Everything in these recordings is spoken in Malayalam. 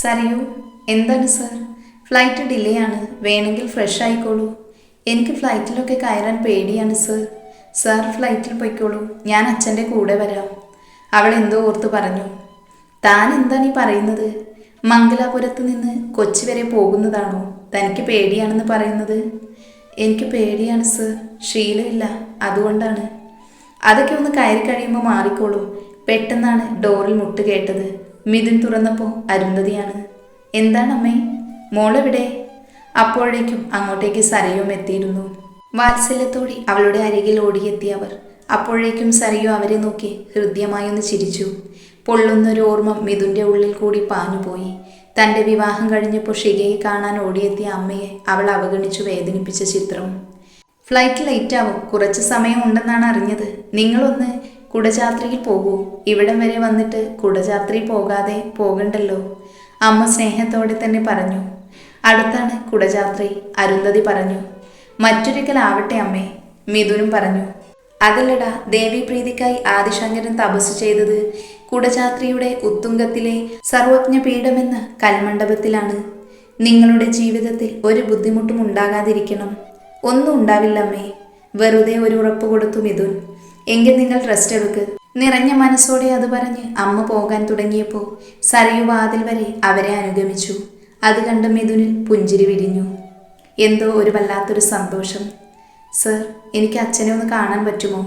സറിയു എന്താണ് സർ? ഫ്ലൈറ്റ് ഡിലേ ആണ്. വേണമെങ്കിൽ ഫ്രഷ് ആയിക്കോളൂ. എനിക്ക് ഫ്ലൈറ്റിലൊക്കെ കയറാൻ പേടിയാണ് സർ. സാർ ഫ്ലൈറ്റിൽ പോയിക്കോളൂ. ഞാൻ അച്ഛന്റെ കൂടെ വരാം. അവൾ എന്തോ ഓർത്ത് പറഞ്ഞു. താൻ എന്താണ് ഈ പറയുന്നത്? മംഗലാപുരത്ത് നിന്ന് കൊച്ചി വരെ പോകുന്നതാണോ? തനിക്ക് പേടിയാണെന്ന് പറയുന്നത്? എനിക്ക് പേടിയാണ് സർ. ശീലമില്ല. അതുകൊണ്ടാണ്. അതൊക്കെ ഒന്ന് കയറി കഴിയുമ്പോൾ മാറിക്കോളൂ. പെട്ടെന്നാണ് ഡോറിൽ മുട്ട് കേട്ടത്. മിഥുൻ തുറന്നപ്പോൾ അരുന്ധതിയാണ്. എന്താണ് അമ്മേ മോളെവിടെ? അപ്പോഴേക്കും അങ്ങോട്ടേക്ക് സരയും എത്തിയിരുന്നു. വാത്സല്യത്തോടെ അവളുടെ അരികിൽ ഓടിയെത്തിയ അവർ. അപ്പോഴേക്കും സരയു അവരെ നോക്കി ഹൃദ്യമായൊന്ന് ചിരിച്ചു. പൊള്ളുന്നൊരു ഓർമ്മ മിഥുന്റെ ഉള്ളിൽ കൂടി പാഞ്ഞുപോയി. തന്റെ വിവാഹം കഴിഞ്ഞപ്പോൾ ഷികയെ കാണാൻ ഓടിയെത്തിയ അമ്മയെ അവൾ അവഗണിച്ചു വേദനിപ്പിച്ച ചിത്രം. ഫ്ലൈറ്റ് ലേറ്റ് ആവും കുറച്ച് സമയം ഉണ്ടെന്നാണ് അറിഞ്ഞത്. നിങ്ങളൊന്ന് കുടജാത്രയിൽ പോകൂ. ഇവിടം വരെ വന്നിട്ട് കുടജാത്രയിൽ പോകാതെ പോകണ്ടല്ലോ. അമ്മ സ്നേഹത്തോടെ തന്നെ പറഞ്ഞു. അടുത്താണ് കുടജാത്രി. അരുന്ധതി പറഞ്ഞു. മറ്റൊരിക്കലാവട്ടെ അമ്മേ മിഥുനും പറഞ്ഞു. അതല്ലടാ ദേവീപ്രീതിക്കായി ആദിശങ്കരൻ തപസ് ചെയ്തത് കുടജാത്രിയുടെ ഉത്തുംഗത്തിലെ സർവജ്ഞ പീഠമെന്ന കൽമണ്ഡപത്തിലാണ്. നിങ്ങളുടെ ജീവിതത്തിൽ ഒരു ബുദ്ധിമുട്ടും ഉണ്ടാകാതിരിക്കണം. ഒന്നും ഉണ്ടാവില്ലമ്മേ. വെറുതെ ഒരു ഉറപ്പ് കൊടുത്തു മിഥുൻ. എങ്കിൽ നിങ്ങൾ റെസ്റ്റ് എടുക്ക്. നിറഞ്ഞ മനസ്സോടെ അത് പറഞ്ഞ് അമ്മ പോകാൻ തുടങ്ങിയപ്പോൾ സരയു വാതിൽ വരെ അവരെ അനുഗമിച്ചു. അത് കണ്ട് മിഥുനിൽ പുഞ്ചിരി വിരിഞ്ഞു. എന്തോ ഒരു വല്ലാത്തൊരു സന്തോഷം. സർ എനിക്ക് അച്ഛനെ ഒന്ന് കാണാൻ പറ്റുമോ?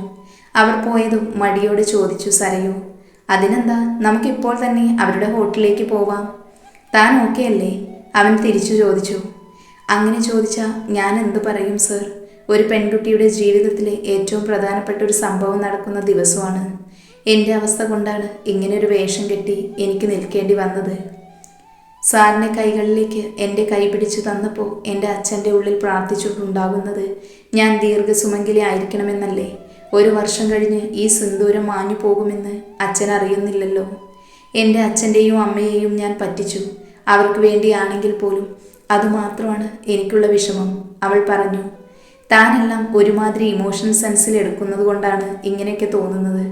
അവർ പോയതും മടിയോട് ചോദിച്ചു സരയു. അതിനെന്താ? നമുക്കിപ്പോൾ തന്നെ അവരുടെ ഹോട്ടലിലേക്ക് പോവാം. താൻ ഓക്കെ അല്ലേ? അവൻ തിരിച്ചു ചോദിച്ചു. അങ്ങനെ ചോദിച്ചാൽ ഞാൻ എന്തു പറയും സർ? ഒരു പെൺകുട്ടിയുടെ ജീവിതത്തിലെ ഏറ്റവും പ്രധാനപ്പെട്ട ഒരു സംഭവം നടക്കുന്ന ദിവസമാണ്. എന്റെ അവസ്ഥ കൊണ്ടാണ് ഇങ്ങനെ ഒരു വേഷം കെട്ടി എനിക്ക് നിൽക്കേണ്ടി വന്നത്. സാറിനെ കൈകളിലേക്ക് എന്റെ കൈ പിടിച്ചു തന്നപ്പോൾ എന്റെ അച്ഛന്റെ ഉള്ളിൽ പ്രാർത്ഥിച്ചിട്ടുണ്ടാകുന്നത് ഞാൻ ദീർഘസുമംഗലി ആയിരിക്കണമെന്നല്ലേ? ഒരു വർഷം കഴിഞ്ഞ് ഈ സിന്ദൂരം മാഞ്ഞു പോകുമെന്ന് അച്ഛൻ അറിയുന്നില്ലല്ലോ. എന്റെ അച്ഛന്റെയും അമ്മയെയും ഞാൻ പറ്റിച്ചു. അവർക്ക് വേണ്ടിയാണെങ്കിൽ പോലും അതുമാത്രമാണ് എനിക്കുള്ള വിഷമം. അവൾ പറഞ്ഞു താനെല്ലാം ഒരുമാതിരി ഇമോഷൻ സെൻസിൽ എടുക്കുന്നത് കൊണ്ടാണ് ഇങ്ങനെയൊക്കെ തോന്നുന്നത്.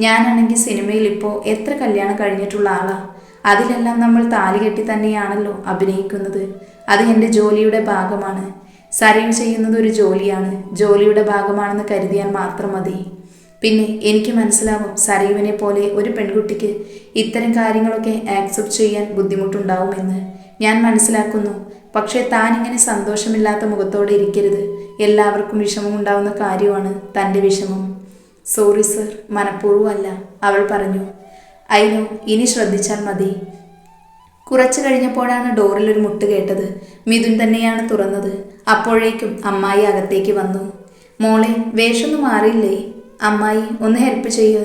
ഞാനാണെങ്കിൽ സിനിമയിൽ ഇപ്പോൾ എത്ര കല്യാണം കഴിഞ്ഞിട്ടുള്ള ആളാ? അതിലെല്ലാം നമ്മൾ താലി കെട്ടി തന്നെയാണല്ലോ അഭിനയിക്കുന്നത്. അത് എന്റെ ജോലിയുടെ ഭാഗമാണ്. സരയും ചെയ്യുന്നത് ഒരു ജോലിയാണ്. ജോലിയുടെ ഭാഗമാണെന്ന് കരുതിയാൽ മാത്രം മതി. പിന്നെ എനിക്ക് മനസ്സിലാവും സരയുവിനെ പോലെ ഒരു പെൺകുട്ടിക്ക് ഇത്തരം കാര്യങ്ങളൊക്കെ ആക്സെപ്റ്റ് ചെയ്യാൻ ബുദ്ധിമുട്ടുണ്ടാവുമെന്ന്. ഞാൻ മനസ്സിലാക്കുന്നു. പക്ഷേ താൻ ഇങ്ങനെ സന്തോഷമില്ലാത്ത മുഖത്തോടെ ഇരിക്കരുത്. എല്ലാവർക്കും വിഷമം ഉണ്ടാവുന്ന കാര്യമാണ് തന്റെ വിഷമം. സോറി സർ മനഃപൂർവമല്ല അവൾ പറഞ്ഞു അയ്യോ ഇനി ശ്രദ്ധിച്ചാൽ മതി. കുറച്ചു കഴിഞ്ഞപ്പോഴാണ് ഡോറിൽ ഒരു മുട്ട് കേട്ടത്. മിഥുൻ തന്നെയാണ് തുറന്നത്. അപ്പോഴേക്കും അമ്മായി അകത്തേക്ക് വന്നു. മോളെ വേഷമൊന്നും മാറിയില്ലേ? അമ്മായി ഒന്ന് ഹെൽപ്പ് ചെയ്യുക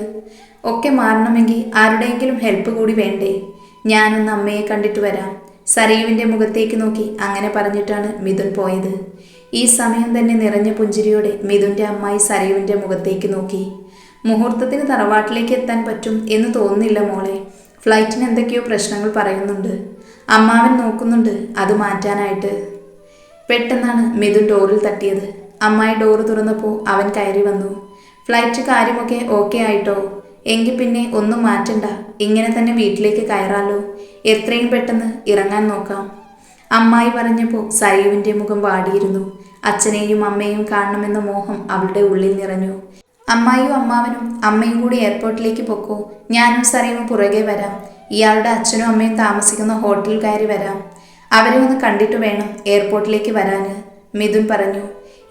ഒക്കെ മാറണമെങ്കിൽ ആരുടെയെങ്കിലും ഹെൽപ്പ് കൂടി വേണ്ടേ? ഞാനൊന്ന് അമ്മയെ കണ്ടിട്ട് വരാം. സരയുവിന്റെ മുഖത്തേക്ക് നോക്കി അങ്ങനെ പറഞ്ഞിട്ടാണ് മിഥുൻ പോയത്. ഈ സമയം തന്നെ നിറഞ്ഞ പുഞ്ചിരിയോടെ മിഥുന്റെ അമ്മായി സരയുവിന്റെ മുഖത്തേക്ക് നോക്കി. മുഹൂർത്തത്തിന് തറവാട്ടിലേക്ക് എത്താൻ പറ്റും എന്ന് തോന്നുന്നില്ല മോളെ. ഫ്ലൈറ്റിന് എന്തൊക്കെയോ പ്രശ്നങ്ങൾ പറയുന്നുണ്ട്. അമ്മാവൻ നോക്കുന്നുണ്ട് അത് മാറ്റാനായിട്ട്. പെട്ടെന്നാണ് മിഥുൻ ഡോറിൽ തട്ടിയത്. അമ്മായി ഡോറ് തുറന്നപ്പോൾ അവൻ കയറി വന്നു. ഫ്ലൈറ്റ് കാര്യമൊക്കെ ഓക്കെ ആയിട്ടോ? എങ്കിൽ പിന്നെ ഒന്നും മാറ്റണ്ട. ഇങ്ങനെ തന്നെ വീട്ടിലേക്ക് കയറാലോ. എത്രയും പെട്ടെന്ന് ഇറങ്ങാൻ നോക്കാം. അമ്മായി പറഞ്ഞപ്പോൾ സരയുവിന്റെ മുഖം വാടിയിരുന്നു. അച്ഛനെയും അമ്മയും കാണണമെന്ന മോഹം അവളുടെ ഉള്ളിൽ നിറഞ്ഞു. അമ്മായിയും അമ്മാവനും അമ്മയും കൂടി എയർപോർട്ടിലേക്ക് പൊക്കോ. ഞാനും സറിയും പുറകെ വരാം. ഇയാളുടെ അച്ഛനും അമ്മയും താമസിക്കുന്ന ഹോട്ടലിൽ കയറി വരാം. അവരെ ഒന്ന് കണ്ടിട്ട് വേണം എയർപോർട്ടിലേക്ക് വരാന്. മിഥുൻ പറഞ്ഞു.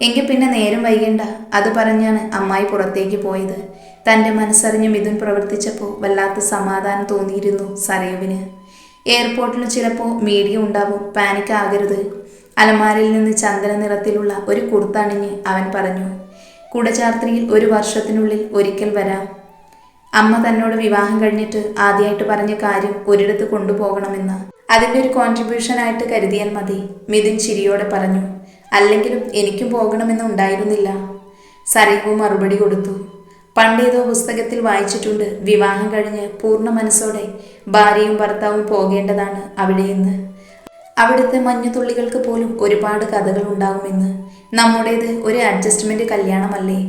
എങ്കിൽ പിന്നെ നേരം വൈകണ്ട. അത് പറഞ്ഞാണ് അമ്മായി പുറത്തേക്ക് പോയത്. തന്റെ മനസ്സറിഞ്ഞ് മിഥുൻ പ്രവർത്തിച്ചപ്പോൾ വല്ലാത്ത സമാധാനം തോന്നിയിരുന്നു സരയുവിന്. എയർപോർട്ടിൽ ചിലപ്പോൾ മീഡിയ ഉണ്ടാവും പാനിക് ആകരുത്. അലമാരയിൽ നിന്ന് ചന്ദന നിറത്തിലുള്ള ഒരു കുർത്തണിഞ്ഞ് അവൻ പറഞ്ഞു കുടചാർത്തിയിൽ ഒരു വർഷത്തിനുള്ളിൽ ഒരിക്കൽ വരാം. അമ്മ തന്നോട് വിവാഹം കഴിഞ്ഞിട്ട് ആദ്യമായിട്ട് പറഞ്ഞ കാര്യം ഒരിടത്ത് കൊണ്ടുപോകണമെന്ന്. അതിന്റെ ഒരു കോൺട്രിബ്യൂഷനായിട്ട് കരുതിയാൽ മതി മിഥുൻ ചിരിയോടെ പറഞ്ഞു. അല്ലെങ്കിലും എനിക്കും പോകണമെന്ന് ഉണ്ടായിരുന്നില്ല മറുപടി കൊടുത്തു. പണ്ടേതോ പുസ്തകത്തിൽ വായിച്ചിട്ടുണ്ട്. വിവാഹം കഴിഞ്ഞ് പൂർണ മനസ്സോടെ ഭാര്യയും ഭർത്താവും പോകേണ്ടതാണ് അവിടെയെന്ന് അവിടുത്തെ മഞ്ഞുതുള്ളികൾക്ക് പോലും ഒരുപാട് കഥകൾ ഉണ്ടാകുമെന്ന് നമ്മുടേത് ഒരു അഡ്ജസ്റ്റ്മെന്റ് കല്യാണമല്ലേ?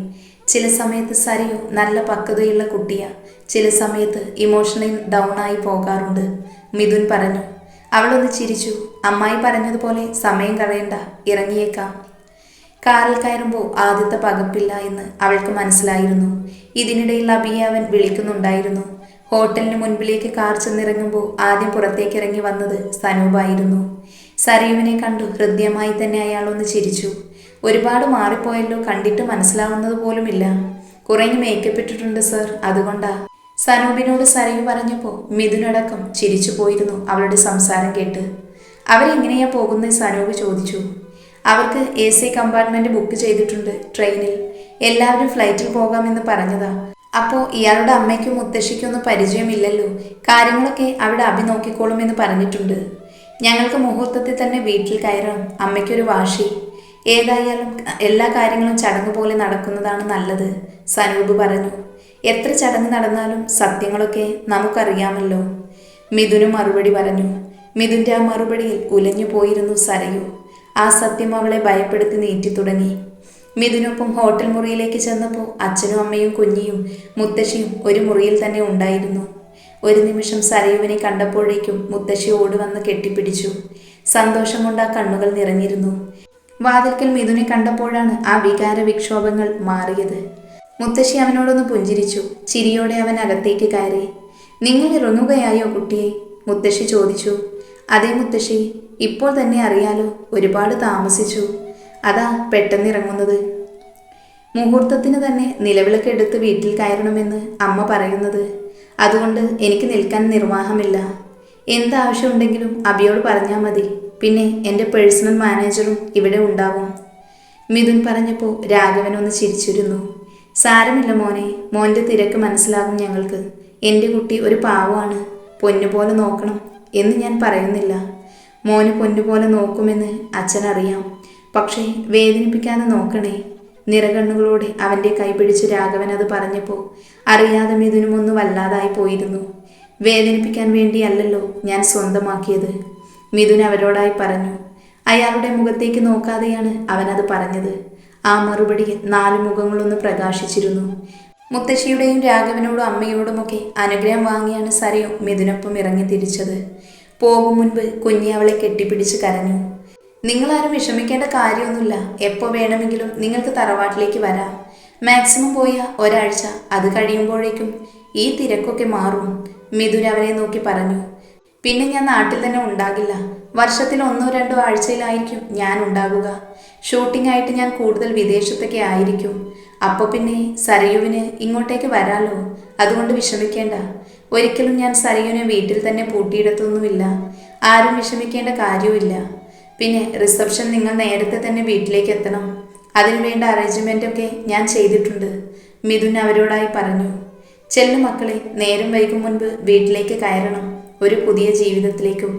ചില സമയത്ത് സരിയോ നല്ല പക്വതയുള്ള കുട്ടിയാ. ചില സമയത്ത് ഇമോഷണലി ഡൗൺ ആയി പോകാറുണ്ട്. മിഥുൻ പറഞ്ഞു അവളൊന്ന് ചിരിച്ചു. അമ്മായി പറഞ്ഞതുപോലെ സമയം കളയണ്ട. ഇറങ്ങിയേക്കാം. കാറിൽ കയറുമ്പോൾ ആദ്യത്തെ പകപ്പില്ല എന്ന് അവൾക്ക് മനസ്സിലായിരുന്നു. ഇതിനിടയിൽ അബിയെ അവൻ വിളിക്കുന്നുണ്ടായിരുന്നു. ഹോട്ടലിന് മുൻപിലേക്ക് കാർ ചെന്നിറങ്ങുമ്പോൾ ആദ്യം പുറത്തേക്ക് ഇറങ്ങി വന്നത് സനൂപായിരുന്നു സരീവിനെ കണ്ടു ഹൃദ്യമായി തന്നെ അയാൾ ഒന്ന് ചിരിച്ചു. ഒരുപാട് മാറിപ്പോയല്ലോ കണ്ടിട്ട് മനസ്സിലാവുന്നത് പോലുമില്ല. കുറേ മേക്കപ്പ് ഇട്ടിട്ടുണ്ട് സർ അതുകൊണ്ടാ. സനൂപിനോട് സരയു പറഞ്ഞപ്പോൾ മിഥുനടക്കം ചിരിച്ചു പോയിരുന്നു അവളുടെ സംസാരം കേട്ട്. അവരെങ്ങനെയാ പോകുന്നത് സനൂപ് ചോദിച്ചു. അവർക്ക് എ സി കമ്പാർട്ട്മെന്റ് ബുക്ക് ചെയ്തിട്ടുണ്ട് ട്രെയിനിൽ. എല്ലാവരും ഫ്ലൈറ്റിൽ പോകാമെന്ന് പറഞ്ഞതാ. അപ്പോൾ ഇയാളുടെ അമ്മയ്ക്കും മുത്തശ്ശിക്കും ഒന്നും പരിചയമില്ലല്ലോ. കാര്യങ്ങളൊക്കെ അവിടെ അഭി നോക്കിക്കോളുമെന്ന് പറഞ്ഞിട്ടുണ്ട്. ഞങ്ങൾക്ക് മുഹൂർത്തത്തിൽ തന്നെ വീട്ടിൽ കയറണം അമ്മയ്ക്കൊരു വാശി. ഏതായാലും എല്ലാ കാര്യങ്ങളും ചടങ്ങ് പോലെ നടക്കുന്നതാണ് നല്ലത് സനൂപ് പറഞ്ഞു. എത്ര ചടങ്ങ് നടന്നാലും സത്യങ്ങളൊക്കെ നമുക്കറിയാമല്ലോ. മിഥുനും മറുപടി പറഞ്ഞു. മിഥുന്റെ ആ മറുപടിയിൽ ഉലഞ്ഞു പോയിരുന്നു സരയു. ആ സത്യം അവളെ ഭയപ്പെടുത്തി നീറ്റി തുടങ്ങി. മിഥുനൊപ്പം ഹോട്ടൽ മുറിയിലേക്ക് ചെന്നപ്പോൾ അച്ഛനും അമ്മയും കുഞ്ഞിയും മുത്തശ്ശിയും ഒരു മുറിയിൽ തന്നെ ഉണ്ടായിരുന്നു. ഒരു നിമിഷം സരയുവിനെ കണ്ടപ്പോഴേക്കും മുത്തശ്ശി ഓടി വന്ന് കെട്ടിപ്പിടിച്ചു. സന്തോഷം കൊണ്ട് ആ കണ്ണുകൾ നിറഞ്ഞിരുന്നു. വാതിൽക്കൽ മിഥുനെ കണ്ടപ്പോഴാണ് ആ വികാര വിക്ഷോഭങ്ങൾ മാറിയത്. മുത്തശ്ശി അവനോടൊന്ന് പുഞ്ചിരിച്ചു. ചിരിയോടെ അവൻ അകത്തേക്ക് കയറി. നിങ്ങൾ ഇറങ്ങുകയായോ കുട്ടിയെ? മുത്തശ്ശി ചോദിച്ചു. അതേ മുത്തശ്ശി ഇപ്പോൾ തന്നെ അറിയാലോ ഒരുപാട് താമസിച്ചു. അതാ പെട്ടെന്നിറങ്ങുന്നത് മുഹൂർത്തത്തിന് തന്നെ നിലവിളക്കെടുത്ത് വീട്ടിൽ കയറണമെന്ന് അമ്മ പറയുന്നത്. അതുകൊണ്ട് എനിക്ക് നിൽക്കാൻ നിർവാഹമില്ല. എന്താവശ്യമുണ്ടെങ്കിലും അബിയോട് പറഞ്ഞാൽ മതി. പിന്നെ എന്റെ പേഴ്സണൽ മാനേജറും ഇവിടെ ഉണ്ടാവും. മിഥുൻ പറഞ്ഞപ്പോൾ രാഘവൻ ഒന്ന് ചിരിച്ചിരുന്നു. സാരമില്ല മോനെ മോന്റെ തിരക്ക് മനസ്സിലാകും ഞങ്ങൾക്ക്. എന്റെ കുട്ടി ഒരു പാവമാണ്. പൊന്നുപോലെ നോക്കണം. എന്ന് ഞാൻ പറയുന്നില്ല. മോന് പൊന്നുപോലെ നോക്കുമെന്ന് അച്ഛനറിയാം. പക്ഷേ വേദനിപ്പിക്കാതെ നോക്കണേ. നിറകണ്ണുകളോടെ അവന്റെ കൈപിടിച്ച് രാഘവൻ അത് പറഞ്ഞപ്പോൾ അറിയാതെ മിഥുനുമൊന്ന് വല്ലാതായി പോയിരുന്നു. വേദനിപ്പിക്കാൻ വേണ്ടിയല്ലല്ലോ ഞാൻ സ്വന്തമാക്കിയത്. മിഥുൻ അവരോടായി പറഞ്ഞു അയാളുടെ മുഖത്തേക്ക് നോക്കാതെയാണ് അവനത് പറഞ്ഞത്. ആ മറുപടിയിൽ നാല് മുഖങ്ങളൊന്ന് പ്രകാശിച്ചിരുന്നു. മുത്തശ്ശിയുടെയും രാഘവനോടും അമ്മയോടുമൊക്കെ അനുഗ്രഹം വാങ്ങിയാണ് സരയു മിഥുനൊപ്പം ഇറങ്ങി തിരിച്ചത്. പോകും മുൻപ് കുഞ്ഞി അവളെ കെട്ടിപ്പിടിച്ച് കരഞ്ഞു. നിങ്ങളാരും വിഷമിക്കേണ്ട കാര്യമൊന്നുമില്ല. എപ്പോൾ വേണമെങ്കിലും നിങ്ങൾക്ക് തറവാട്ടിലേക്ക് വരാം. മാക്സിമം പോയ ഒരാഴ്ച അത് കഴിയുമ്പോഴേക്കും ഈ തിരക്കൊക്കെ മാറും മിഥുൻ അവനെ നോക്കി പറഞ്ഞു. പിന്നെ ഞാൻ നാട്ടിൽ തന്നെ ഉണ്ടാകില്ല. വർഷത്തിൽ ഒന്നോ രണ്ടോ ആഴ്ചയിലായിരിക്കും ഞാൻ ഉണ്ടാകുക. ഷൂട്ടിംഗ് ആയിട്ട് ഞാൻ കൂടുതൽ വിദേശത്തൊക്കെ ആയിരിക്കും. അപ്പോൾ പിന്നെ സരയുവിന് ഇങ്ങോട്ടേക്ക് വരാലോ? അതുകൊണ്ട് വിഷമിക്കേണ്ട. ഒരിക്കലും ഞാൻ സരയുവിനെ വീട്ടിൽ തന്നെ പൂട്ടിയിടത്തൊന്നുമില്ല. ആരും വിഷമിക്കേണ്ട കാര്യവുമില്ല. പിന്നെ റിസപ്ഷൻ നിങ്ങൾ നേരത്തെ തന്നെ വീട്ടിലേക്ക് എത്തണം. അതിന് വേണ്ട അറേഞ്ച്മെന്റ് ഒക്കെ ഞാൻ ചെയ്തിട്ടുണ്ട്. മിഥുൻ അവരോടായി പറഞ്ഞു. ചെല്ലു മക്കളെ നേരം വൈകും മുൻപ് വീട്ടിലേക്ക് കയറണം. ഒരു പുതിയ ജീവിതത്തിലേക്കും.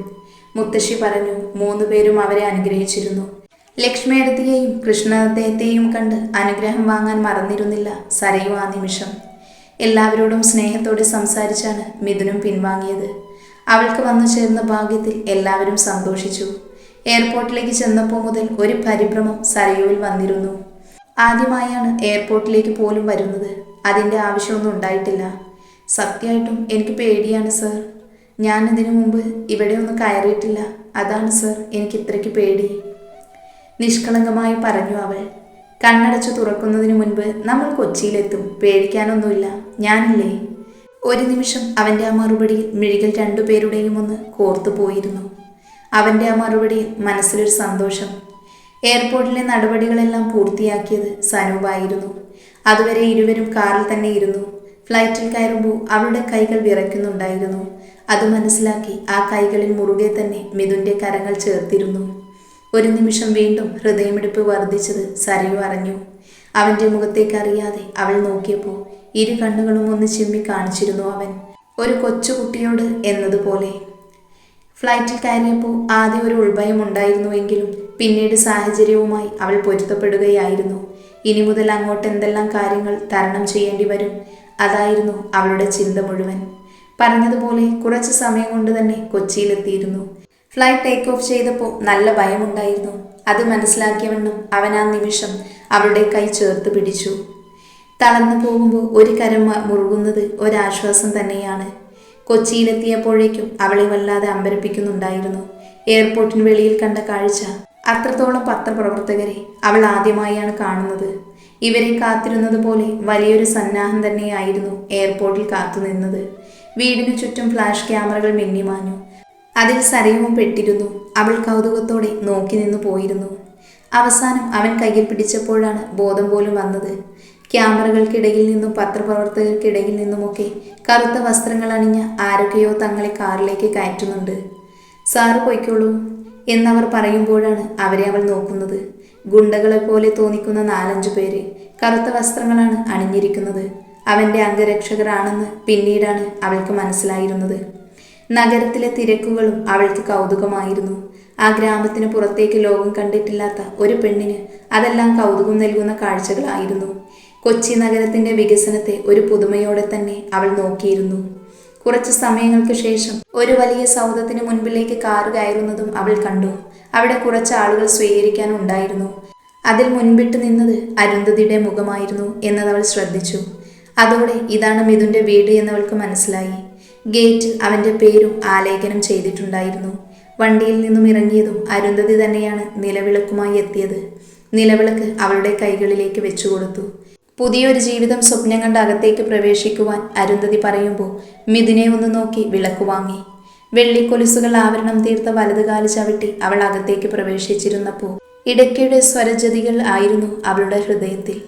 മുത്തശ്ശി പറഞ്ഞു മൂന്നു പേരും അവരെ അനുഗ്രഹിച്ചിരുന്നു. ലക്ഷ്മിയടത്തിയെയും കൃഷ്ണദേഹത്തെയും കണ്ട് അനുഗ്രഹം വാങ്ങാൻ മറന്നിരുന്നില്ല സരയു ആ നിമിഷം. എല്ലാവരോടും സ്നേഹത്തോടെ സംസാരിച്ചാണ് മിഥുനും പിൻവാങ്ങിയത്. അവൾക്ക് വന്നു ചേർന്ന ഭാഗ്യത്തിൽ എല്ലാവരും സന്തോഷിച്ചു. എയർപോർട്ടിലേക്ക് ചെന്നപ്പോൾ മുതൽ ഒരു പരിഭ്രമം സരയുവിൽ വന്നിരുന്നു. ആദ്യമായാണ് എയർപോർട്ടിലേക്ക് പോലും വരുന്നത്. അതിന്റെ ആവശ്യമൊന്നും ഉണ്ടായിട്ടില്ല. സത്യമായിട്ടും എനിക്ക് പേടിയാണ് സർ. ഞാൻ അതിനു മുമ്പ് ഇവിടെ ഒന്നും കയറിയിട്ടില്ല. അതാണ് സർ എനിക്ക് ഇത്രയ്ക്ക് പേടി. നിഷ്കളങ്കമായി പറഞ്ഞു അവൾ. കണ്ണടച്ചു തുറക്കുന്നതിന് മുൻപ് നമ്മൾ കൊച്ചിയിലെത്തും. പേടിക്കാനൊന്നുമില്ല. ഞാനില്ലേ? ഒരു നിമിഷം അവന്റെ ആ മറുപടിയിൽ മിഴികൾ രണ്ടുപേരുടെയും ഒന്ന് കോർത്തു പോയിരുന്നു. അവന്റെ ആ മറുപടിയിൽ മനസ്സിലൊരു സന്തോഷം. എയർപോർട്ടിലെ നടപടികളെല്ലാം പൂർത്തിയാക്കിയത് സനൂപായിരുന്നു. അതുവരെ ഇരുവരും കാറിൽ തന്നെ ഇരുന്നു. ഫ്ലൈറ്റിൽ കയറുമ്പോൾ അവളുടെ കൈകൾ വിറയ്ക്കുന്നുണ്ടായിരുന്നു. അത് മനസ്സിലാക്കി ആ കൈകളിൽ മുറുകെ തന്നെ മിഥുന്റെ കരങ്ങൾ ചേർത്തിരുന്നു. ഒരു നിമിഷം വീണ്ടും ഹൃദയമിടിപ്പ് വർദ്ധിച്ചത് സരയു അറിഞ്ഞു. അവന്റെ മുഖത്തേക്ക് അറിയാതെ അവൾ നോക്കിയപ്പോൾ ഇരു കണ്ണുകളും ഒന്ന് ചിമ്മി കാണിച്ചിരുന്നു അവൻ. ഒരു കൊച്ചുകുട്ടിയോട് എന്നതുപോലെ. ഫ്ലൈറ്റിൽ കയറിയപ്പോൾ ആദ്യം ഒരു ഉൾഭയം ഉണ്ടായിരുന്നുവെങ്കിലും പിന്നീട് സാഹചര്യവുമായി അവൾ പൊരുത്തപ്പെടുകയായിരുന്നു. ഇനി മുതൽ അങ്ങോട്ട് എന്തെല്ലാം കാര്യങ്ങൾ തരണം ചെയ്യേണ്ടി വരും? അതായിരുന്നു അവളുടെ ചിന്ത മുഴുവൻ. പറഞ്ഞതുപോലെ കുറച്ച് സമയം കൊണ്ട് തന്നെ കൊച്ചിയിലെത്തിയിരുന്നു. ഫ്ലൈറ്റ് ടേക്ക് ഓഫ് ചെയ്തപ്പോൾ നല്ല ഭയമുണ്ടായിരുന്നു. അത് മനസ്സിലാക്കിയവണ്ണം അവൻ ആ നിമിഷം അവളുടെ കൈ ചേർത്ത് പിടിച്ചു. തളർന്നു പോകുമ്പോൾ ഒരു കരം മുറുകുന്നത് ഒരാശ്വാസം തന്നെയാണ്. കൊച്ചിയിലെത്തിയപ്പോഴേക്കും അവളെ വല്ലാതെ അമ്പരപ്പിക്കുന്നുണ്ടായിരുന്നു. എയർപോർട്ടിന് വെളിയിൽ കണ്ട കാഴ്ച. അത്രത്തോളം പത്രപ്രവർത്തകരെ അവൾ ആദ്യമായാണ് കാണുന്നത്. ഇവരെ കാത്തിരുന്നത് പോലെ വലിയൊരു സന്നാഹം തന്നെയായിരുന്നു എയർപോർട്ടിൽ കാത്തുനിന്നത്. വീടിനു ചുറ്റും ഫ്ലാഷ് ക്യാമറകൾ മിന്നിമാഞ്ഞു. അതിൽ സരയവും പെട്ടിരുന്നു. അവൾ കൗതുകത്തോടെ നോക്കി നിന്നു പോയിരുന്നു. അവസാനം അവൻ കയ്യിൽ പിടിച്ചപ്പോഴാണ് ബോധം പോലും വന്നത്. ക്യാമറകൾക്കിടയിൽ നിന്നും പത്രപ്രവർത്തകർക്കിടയിൽ നിന്നുമൊക്കെ കറുത്ത വസ്ത്രങ്ങൾ അണിഞ്ഞ ആരൊക്കെയോ തങ്ങളെ കാറിലേക്ക് കയറ്റുന്നുണ്ട്. സാറ് പൊയ്ക്കോളൂ എന്നവർ പറയുമ്പോഴാണ് അവരെ അവൾ നോക്കുന്നത്. ഗുണ്ടകളെ പോലെ തോന്നിക്കുന്ന നാലഞ്ചു പേര് കറുത്ത വസ്ത്രങ്ങളാണ് അണിഞ്ഞിരിക്കുന്നത്. അവന്റെ അംഗരക്ഷകരാണെന്ന് പിന്നീടാണ് അവൾക്ക് മനസ്സിലായിരുന്നത്. നഗരത്തിലെ തിരക്കുകളും അവൾക്ക് കൗതുകമായിരുന്നു. ആ ഗ്രാമത്തിന് പുറത്തേക്ക് ലോകം കണ്ടിട്ടില്ലാത്ത ഒരു പെണ്ണിന് അതെല്ലാം കൗതുകം നൽകുന്ന കാഴ്ചകളായിരുന്നു. കൊച്ചി നഗരത്തിന്റെ വികസനത്തെ ഒരു പുതുമയോടെ തന്നെ അവൾ നോക്കിയിരുന്നു. കുറച്ച് സമയങ്ങൾക്ക് ശേഷം ഒരു വലിയ സൗദത്തിന് മുൻപിലേക്ക് കാറ് കയറുന്നതും അവൾ കണ്ടു. അവിടെ കുറച്ച് ആളുകൾ സ്വീകരിക്കാനുണ്ടായിരുന്നു അതിൽ മുൻപിട്ട് നിന്നത് അരുന്ധതിയുടെ മുഖമായിരുന്നു എന്നത് അവൾ ശ്രദ്ധിച്ചു. അതോടെ ഇതാണ് മിഥുന്റെ വീട് എന്നവൾക്ക് മനസ്സിലായി. ഗേറ്റിൽ അവന്റെ പേരും ആലേഖനം ചെയ്തിട്ടുണ്ടായിരുന്നു. വണ്ടിയിൽ നിന്നും ഇറങ്ങിയതും അരുന്ധതി തന്നെയാണ് നിലവിളക്കുമായി എത്തിയത്. നിലവിളക്ക് അവളുടെ കൈകളിലേക്ക് വെച്ചുകൊടുത്തു. പുതിയൊരു ജീവിതം സ്വപ്നം കണ്ട് അകത്തേക്ക് പ്രവേശിക്കുവാൻ അരുന്ധതി പറയുമ്പോൾ മിഥുനെ ഒന്ന് നോക്കി വിളക്ക് വാങ്ങി. വെള്ളിക്കൊലുസുകൾ ആവരണം തീർത്ത വലതുകാൽ ചവിട്ടി അവൾ അകത്തേക്ക് പ്രവേശിച്ചിരുന്നപ്പോൾ ഇടയ്ക്കിടെ സ്വരജതികൾ ആയിരുന്നു അവളുടെ ഹൃദയത്തിൽ.